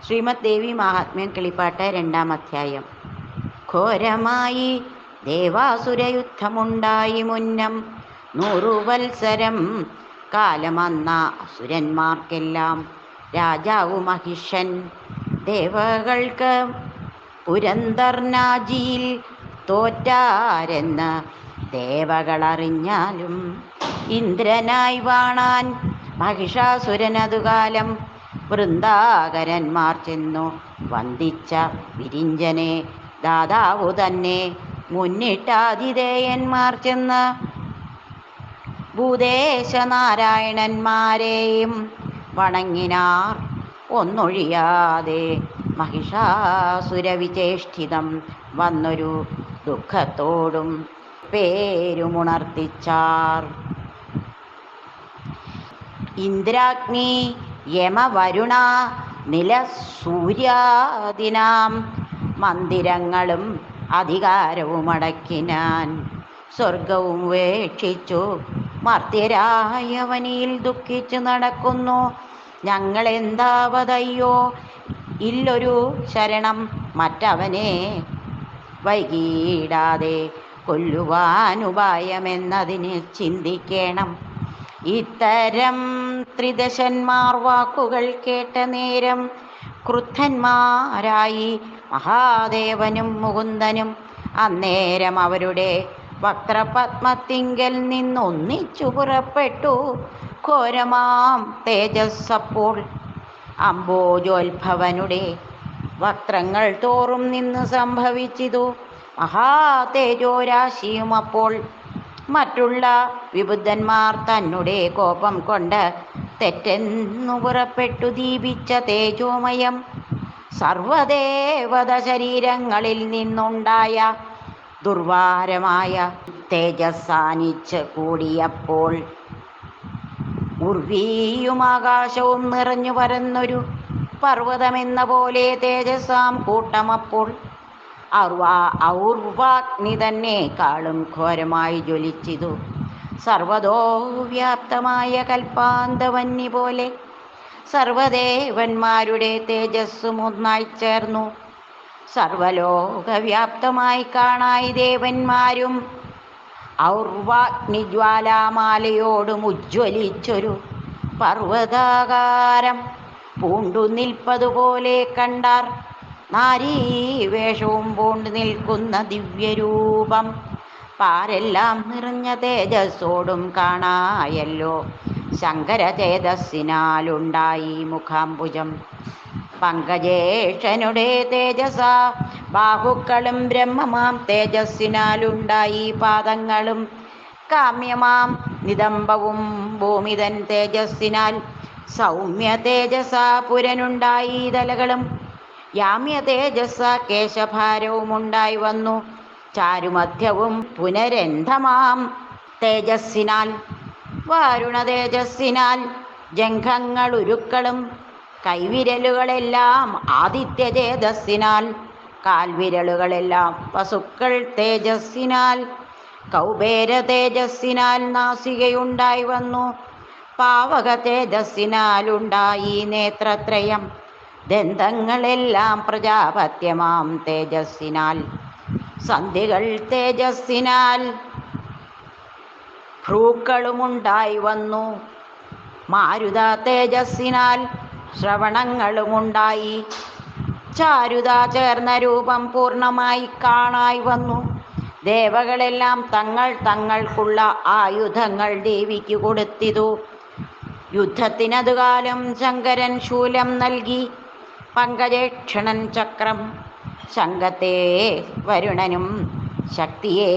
ശ്രീമദ് ദേവി മഹാത്മ്യം കിളിപ്പാട്ട് രണ്ടാം അധ്യായം. ഘോരമായി ദേവാസുരയുദ്ധമുണ്ടായി മുന്നം. നൂറു വത്സരം കാലമന്ന അസുരന്മാർക്കെല്ലാം രാജാവു മഹിഷൻ. ദേവകൾക്ക് പുരന്തർനാജിയിൽ തോറ്റാരെന്ന് ദേവകളറിഞ്ഞാലും ഇന്ദ്രനായി വാണാൻ മഹിഷാസുരനതുകാലം വൃന്ദാകരന്മാർ ചെന്നു. വന്ദിച്ച വിരിഞ്ചനെ ദാതാവു തന്നെ. മുന്നിട്ടാതിഥേയന്മാർ ചെന്ന് ഭൂദേശനാരായണന്മാരെയും വണങ്ങിനാർ. ഒന്നൊഴിയാതെ മഹിഷാസുരവിചേഷ്ഠിതം വന്നൊരു ദുഃഖത്തോടും പേരുമുണർത്തിച്ചാർ. ഇന്ദ്രാഗ്നി യമവരുണ നിലസൂര്യാദിനാം മന്ദിരങ്ങളും അധികാരവും അടക്കിനാൻ സ്വർഗവും വേക്ഷിച്ചു. മർത്യരായവനിയിൽ ദുഃഖിച്ചു നടക്കുന്നു. ഞങ്ങൾ എന്താവതയ്യോ ഇല്ലൊരു ശരണം മറ്റവനെ വൈകിടാതെ കൊല്ലുവാനുപായമെന്നതിന് ചിന്തിക്കണം. ഇത്തരം ത്രിദശന്മാർ വാക്കുകൾ കേട്ട നേരം ക്രുദ്ധന്മാരായി മഹാദേവനും മുകുന്ദനും അന്നേരം അവരുടെ വക്രപത്മത്തിങ്കൽ നിന്നൊന്നിച്ചു പുറപ്പെട്ടു. ഘോരമാം തേജസ്സപ്പോൾ അംബോജോത്ഭവനുടെ വക്രങ്ങൾ തോറും നിന്ന് സംഭവിച്ചിതു. മഹാതേജോരാശിയും അപ്പോൾ മറ്റുള്ള വിബുദ്ധന്മാർ തന്നെ കോപം കൊണ്ട് തെറ്റെന്നു പുറപ്പെട്ടു ദീപിച്ച തേജോമയം. സർവദേവത ശരീരങ്ങളിൽ നിന്നുണ്ടായ ദുർവാരമായ തേജസ്സാനിച്ച് കൂടിയപ്പോൾ ഉർവീയും ആകാശവും നിറഞ്ഞു പരന്നൊരു പർവതമെന്ന പോലെ തേജസ്സാം കൂട്ടമപ്പോൾ ഔർവാഗ്നി തന്നെ കാളും ഘോരമായി ജ്വലിച്ചിതു. സർവതോ വ്യാപ്തമായ കൽപ്പാന്തവന്നി പോലെ സർവദേവന്മാരുടെ തേജസ്സും ഒന്നായി ചേർന്നു. സർവലോകവ്യാപ്തമായി കാണായി ദേവന്മാരും ഔർവാഗ്നിജ്വാലാമാലയോടും ഉജ്ജ്വലിച്ചൊരു പർവതാകാരം പൂണ്ടു നിൽപ്പതുപോലെ കണ്ടാർ. നാരീവേഷവും പൂണ്ടു നിൽക്കുന്ന ദിവ്യരൂപം. പാരെല്ലാം നിറഞ്ഞ തേജസ്സോടും കാണായല്ലോ. ശങ്കര തേജസ്സിനാലുണ്ടായി മുഖാംബുജം. പങ്കജേഷനുടെ തേജസ ബാഹുക്കളും ബ്രഹ്മമാം തേജസ്സിനാലുണ്ടായി പാദങ്ങളും. കാമ്യമാം നിതംബവും ഭൂമിതൻ തേജസ്സിനാൽ. സൗമ്യ തേജസ പുരനുണ്ടായി തലകളും. യാമ്യ തേജസ്സ കേശഭാരവും ഉണ്ടായി വന്നു. ചാരുമധ്യവും പുനരന്ധമാം തേജസ്സിനാൽ വാരുണ തേജസ്സിനാൽ ജംഘങ്ങൾ ഉരുക്കളും കൈവിരലുകളെല്ലാം ആദിത്യ തേജസ്സിനാൽ കാൽവിരലുകളെല്ലാം പശുക്കൾ തേജസ്സിനാൽ കൗബേര തേജസ്സിനാൽ നാസികയുണ്ടായി വന്നു. പാവക തേജസ്സിനാലുണ്ടായി നേത്രത്രയം. ദന്തങ്ങളെല്ലാം പ്രജാപത്യമാം തേജസ്സിനാൽ. സന്ധികൾ തേജസ്സിനാൽ. ഭ്രൂക്കളുമുണ്ടായി വന്നു. മാരുത തേജസ്സിനാൽ ശ്രവണങ്ങളുമുണ്ടായി. ചാരുത ചേർന്ന രൂപം പൂർണമായി കാണായി വന്നു. ദേവകളെല്ലാം തങ്ങൾ തങ്ങൾക്കുള്ള ആയുധങ്ങൾ ദേവിക്ക് കൊടുത്തിതു. യുദ്ധത്തിനതുകാലം ശങ്കരൻ ശൂലം നൽകി. പങ്കജേക്ഷണൻ ചക്രം ശങ്കത്തെ വരുണനും ശക്തിയെ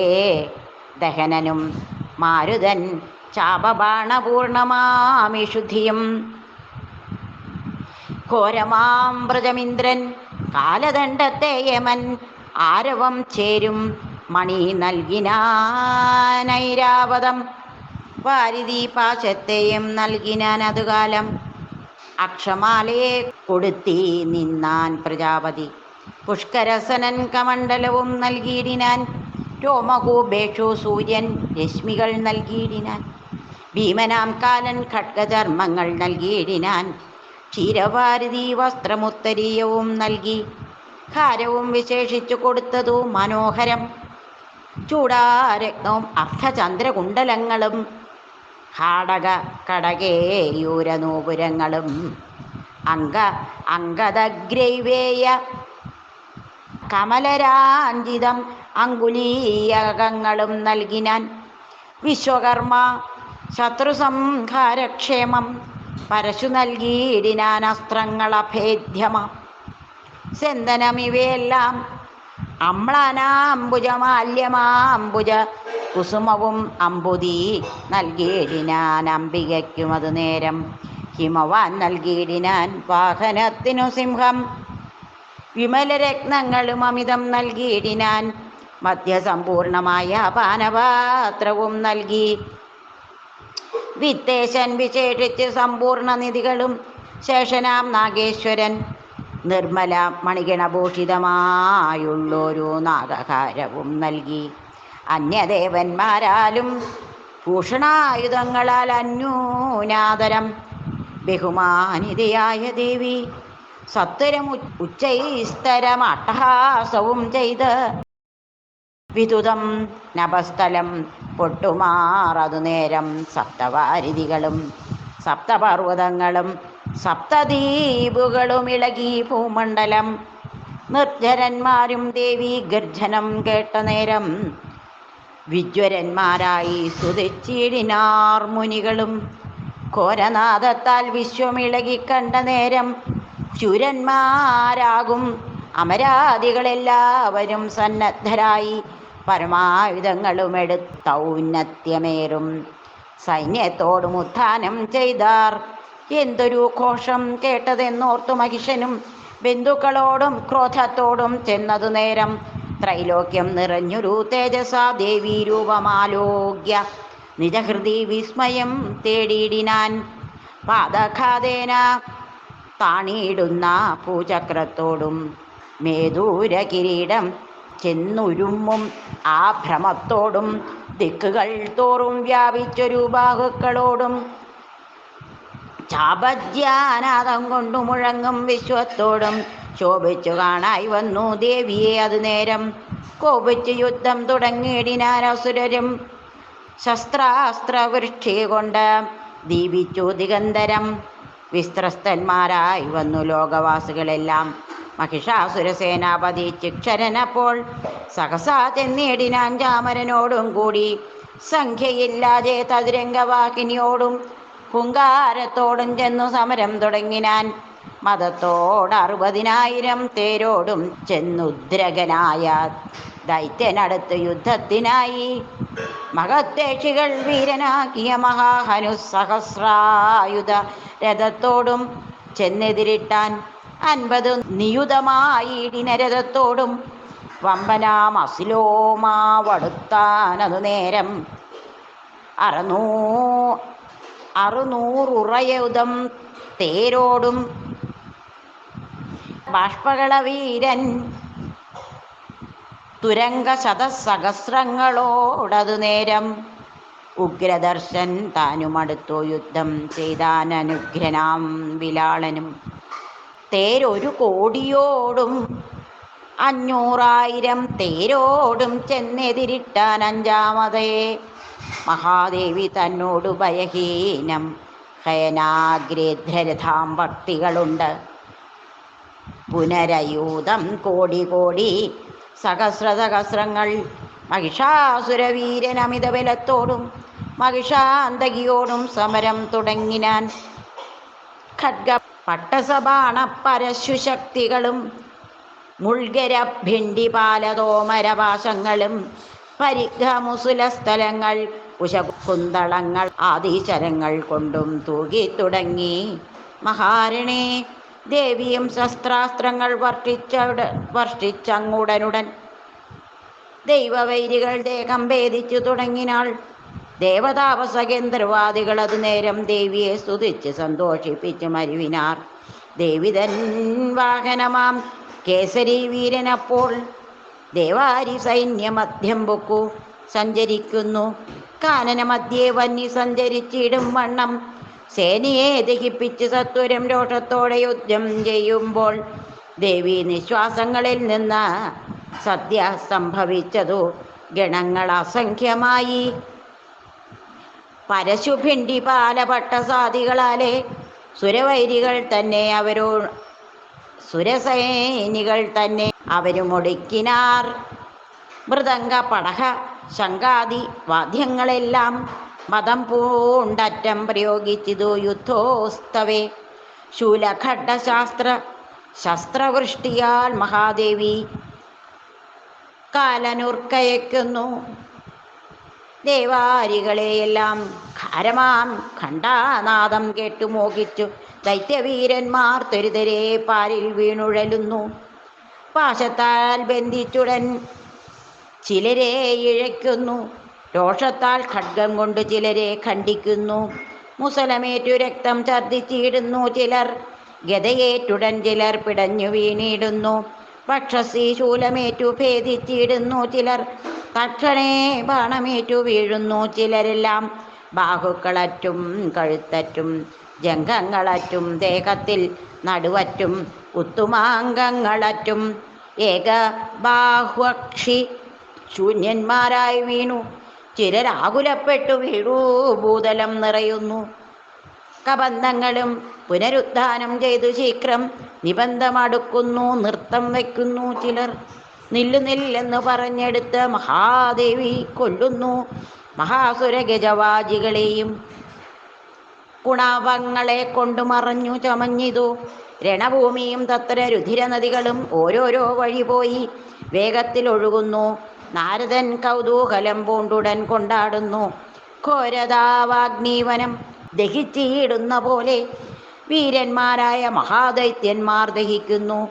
ദഹനനും മാരുതൻ ചാപബാണപൂർണമാമിഷുധിയും ഘോരമാം വ്രജമിന്ദ്രൻ കാലദണ്ഡത്തെ യമൻ ആരവം ചേരും മണി നൽകിനാനൈരാവതം. വാരിതി പാശത്തെയും നൽകിനാൻ അതുകാലം അക്ഷമാലയെ കൊടുത്തി നിന്നാൻ പ്രജാപതി. പുഷ്കരസനൻ കമണ്ഡലവും നൽകിയിടിനാൻ. രോമകൂപേക്ഷു സൂര്യൻ രശ്മികൾ നൽകിയിടിനാൻ. ഭീമനാം കാലൻ ഖഡ്ഗചർമ്മങ്ങൾ നൽകിയിടിനാൻ. ക്ഷീരഭാരതി വസ്ത്രമുത്തരീയവും നൽകി. ഖാരവും വിശേഷിച്ചു കൊടുത്തതു മനോഹരം. ചൂടാരത്നവും അർദ്ധചന്ദ്രകുണ്ടലങ്ങളും. ഹാടക കടകേയൂരനൂപുരങ്ങളും. അംഗ അങ്കദഗ്രൈവേയ കമലരാഞ്ചിതം അങ്കുലീയകങ്ങളും നൽകിനാൻ വിശ്വകർമ്മ ശത്രുസംഹാരക്ഷേമം പരശു നൽകിയിടിനാൻ അസ്ത്രങ്ങൾ അഭേദ്യമ. സെന്തനം സെന്തനമിവയെല്ലാം അമ്ലാനാംബുജമാല്യമാംബുജ കുസുമവും അമ്പുതി നൽകിയിടിനാൻ അംബികയ്ക്കും അത് നേരം. ഹിമവാൻ നൽകിയിടിനാൻ വാഹനത്തിനു സിംഹം. വിമലരത്നങ്ങളും അമിതം നൽകിയിടിനാൻ മധ്യസമ്പൂർണമായ പാനപാത്രവും നൽകി. വിത്തേശൻ വിശേഷിച്ച് സമ്പൂർണ നിധികളും ശേഷനാം നാഗേശ്വരൻ നിർമ്മല മണിഗണഭൂഷിതമായുള്ളൊരു നാഗഹാരവും നൽകി. അന്യദേവന്മാരാലും ഭൂഷണായുധങ്ങളാൽ അന്യൂനാദരം ബഹുമാനിതയായ ദേവി സത്വരം ഉച്ചൈസ്തരം അട്ടഹാസവും ചെയ്ത് വിതുതം നഭസ്ഥലം പൊട്ടുമാറതു നേരം സപ്തവാരിധികളും സപ്തപർവതങ്ങളും സപ്തദ്വീപുകളും ഇളകി ഭൂമണ്ഡലം. നിർജരന്മാരും ദേവി ഗർജനം കേട്ട നേരം വിജ്വരന്മാരായി സുതിച്ചിടിനാർ മുനികളും ഘോരനാഥത്താൽ വിശ്വമിളകിക്കണ്ട നേരം ശുരന്മാരാകും അമരാദികളെല്ലാവരും സന്നദ്ധരായി പരമായുധങ്ങളും എടുത്തൗന്നത്യമേറും സൈന്യത്തോടും ഉത്ഥാനം ചെയ്താർ. എന്തൊരു ഘോഷം കേട്ടതെന്നോർത്തു മഹിഷനും ബന്ധുക്കളോടും ക്രോധത്തോടും ചെന്നതു നേരം. ത്രൈലോക്യം നിറഞ്ഞൊരു തേജസാ ദേവി രൂപമാലോക്യ. നിജഹൃതി വിസ്മയം തേടിയിടിനാൻ. പാദഘാതേന താണിയിടുന്ന പൂചക്രത്തോടും മേദൂര കിരീടം ചെന്നുരുമ്മും ആ ഭ്രമത്തോടും ദിക്കുകൾ തോറും വ്യാപിച്ചൊരു ബാഹുക്കളോടും ചാപജ്യാനാഥം കൊണ്ടു മുഴങ്ങും വിശ്വത്തോടും. ശോഭിച്ചു കാണായി വന്നു ദേവിയെ അത് നേരം. കോപിച്ചു യുദ്ധം തുടങ്ങിയിടിനാരസുരരും ശസ്ത്രാസ്ത്രവൃഷ്ടി കൊണ്ട് ദീപിച്ചു ദിഗന്ധരം. വിസ്ത്രസ്തന്മാരായി വന്നു ലോകവാസികളെല്ലാം. മഹിഷാസുരസേനാപതി ചിക്ഷരനപ്പോൾ സഹസാ ചെന്നേടിനാൻ ചാമരനോടും കൂടി സംഖ്യയില്ലാതെ തതിരംഗവാഹിനിയോടും കുങ്കാരത്തോടും ചെന്നു സമരം തുടങ്ങിനാൻ മതത്തോട് അറുപതിനായിരം തേരോടും ചെന്നുദ്രകനായ ദൈത്യനടുത്ത് യുദ്ധത്തിനായി മഹത്തേക്ഷികൾ വീരനാക്കിയ മഹാഹനു സഹസ്രായുധ രഥത്തോടും ചെന്നെതിരിട്ടാൻ അൻപത് നിയുതമായി ഇടിനരഥത്തോടും വമ്പനാം അസിലോമാവടുത്താനതു നേരം. അറുനൂ അറുനൂറുറയുധം തേരോടും ബാഷ്പകളവീരൻ തുരങ്ക ശതസഹസ്രങ്ങളോടതു നേരം ഉഗ്രദർശൻ താനുമടുത്തു യുദ്ധം ചെയ്താൻ അനുഗ്രനാം വിലാളനും. തേരൊരു കോടിയോടും അഞ്ഞൂറായിരം തേരോടും ചെന്നെതിരിട്ടാൻ അഞ്ചാമതേ. മഹാദേവി തന്നോട് ഭയഹീനം. ഹയനാഗ്രേധ്രരഥാം ഭക്തികളുണ്ട്. പുനരയൂതം കോടി കോടി സഹസ്ര സഹസ്രങ്ങൾ മഹിഷാസുരവീരൻ അമിതബലത്തോടും മഹിഷാന്തകിയോടും സമരം തുടങ്ങിനാൻ ഖഡ്ഗ പട്ടസബാണ പരശുശക്തികളും മുൾഗര ഭിണ്ടിപാലതോമരപാശങ്ങളും പരിഘമുസുല സ്ഥലങ്ങൾ കുശകുന്തളങ്ങൾ ആദിശരങ്ങൾ കൊണ്ടും തൂകി തുടങ്ങി മഹാരണേ ദേവിയും ശസ്ത്രാസ്ത്രങ്ങൾ വർഷിച്ചവിട വർഷിച്ചങ്ങുടനുടൻ. ദൈവവൈരികൾ ദേഹം ഭേദിച്ചു തുടങ്ങിനാൾ ദേവതാപസകേന്ദ്രവാദികൾ അത് നേരം ദേവിയെ സ്തുതിച്ച് സന്തോഷിപ്പിച്ച് മരുവിനാർ. ദേവിതൻ വാഹനമാം കേസരി വീരനപ്പോൾ ദേവാരി സൈന്യമധ്യം പൊക്കു സഞ്ചരിക്കുന്നു. കാനനമധ്യേ വന്നി സഞ്ചരിച്ചിടും വണ്ണം സേനയെ ദഹിപ്പിച്ച് സത്വരം രോഷത്തോടെ യുദ്ധം ചെയ്യുമ്പോൾ ദേവി നിശ്വാസങ്ങളിൽ നിന്ന് സദ്യ സംഭവിച്ചതു ഗണങ്ങൾ അസംഖ്യമായി. പരശുഭിണ്ടി പാലപട്ടസാദികളാലെ സുരവൈരികൾ തന്നെ അവരോ സുരസൈനികൾ തന്നെ അവരുമൊടുക്കിനാർ മൃദംഗ പടഹ ശങ്കാദി വാദ്യങ്ങളെല്ലാം മതം പൂണ്ടറ്റം പ്രയോഗിച്ചിതു യുദ്ധോസ്തവേ. ശാസ്ത്ര ശസ്ത്രവൃഷ്ടിയാൽ മഹാദേവി കാലനുർക്കയക്കുന്നു. ദേവാരികളെയെല്ലാം ഖാരമാം ഖണ്ഡാനാദം കേട്ടു മോഹിച്ചു. ദൈത്യവീരന്മാർ തെരുതരെ പാലിൽ വീണുഴലുന്നു. പാശത്താൽ ബന്ധിച്ചുടൻ ചിലരെ ഇഴയ്ക്കുന്നു. രോഷത്താൽ ഖഡ്ഗം കൊണ്ട് ചിലരെ ഖണ്ഡിക്കുന്നു. മുസലമേറ്റു രക്തം ഛർദ്ദിച്ചിടുന്നു ചിലർ. ഗതയേറ്റുടൻ ചിലർ പിടഞ്ഞു വീണിടുന്നു. പക്ഷസി ശൂലമേറ്റു ഭേദിച്ചിടുന്നു ചിലർ. തക്ഷണേ ബാണമേറ്റു വീഴുന്നു ചിലരെല്ലാം. ബാഹുക്കളറ്റും കഴുത്തറ്റും ജംഗങ്ങളറ്റും ദേഹത്തിൽ നടുവറ്റും ഉത്തുമാംഗങ്ങളറ്റും ഏക ബാഹ്വക്ഷി ശൂന്യന്മാരായി വീണു. ചിലരാകുലപ്പെട്ടു വീഴൂ ഭൂതലം നിറയുന്നു. കബന്ധങ്ങളും പുനരുദ്ധാനം ചെയ്തു ശീഘ്രം നിബന്ധമടുക്കുന്നു നൃത്തം വയ്ക്കുന്നു ചിലർ. നില്ലു നില്ലെന്ന് പറഞ്ഞെടുത്ത് മഹാദേവി കൊല്ലുന്നു മഹാസുരഗജവാജികളെയും. കുണാവങ്ങളെ കൊണ്ടു മറഞ്ഞു ചമഞ്ഞിതു രണഭൂമിയും തത്ര രുധിര നദികളും ഓരോരോ വഴി പോയി വേഗത്തിൽ ഒഴുകുന്നു നാരദൻ കൗതൂഹലം പൂണ്ടുടൻ കൊണ്ടാടുന്നു. ഘോരതാവാഗ്നീവനം ദഹിച്ചിടുന്ന പോലെ വീരന്മാരായ മഹാദൈത്യന്മാർ ദഹിക്കുന്നു.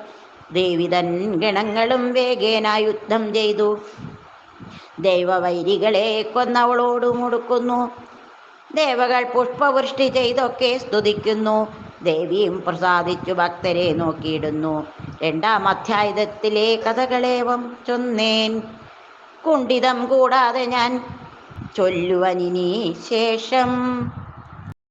ദേവിതൻ ഗണങ്ങളും വേഗേന യുദ്ധം ചെയ്തു. ദൈവവൈരികളെ കൊന്നവളോട് മുടുക്കുന്നു. ദേവകൾ പുഷ്പവൃഷ്ടി ചെയ്തൊക്കെ സ്തുതിക്കുന്നു. ദേവിയും പ്രസാദിച്ചു ഭക്തരെ നോക്കിയിടുന്നു. രണ്ടാം അധ്യായത്തിലെ കഥകളേവം ചൊന്നേൻ. കുണ്ടിതം കൂടാതെ ഞാൻ ചൊല്ലുവനിനി ശേഷം.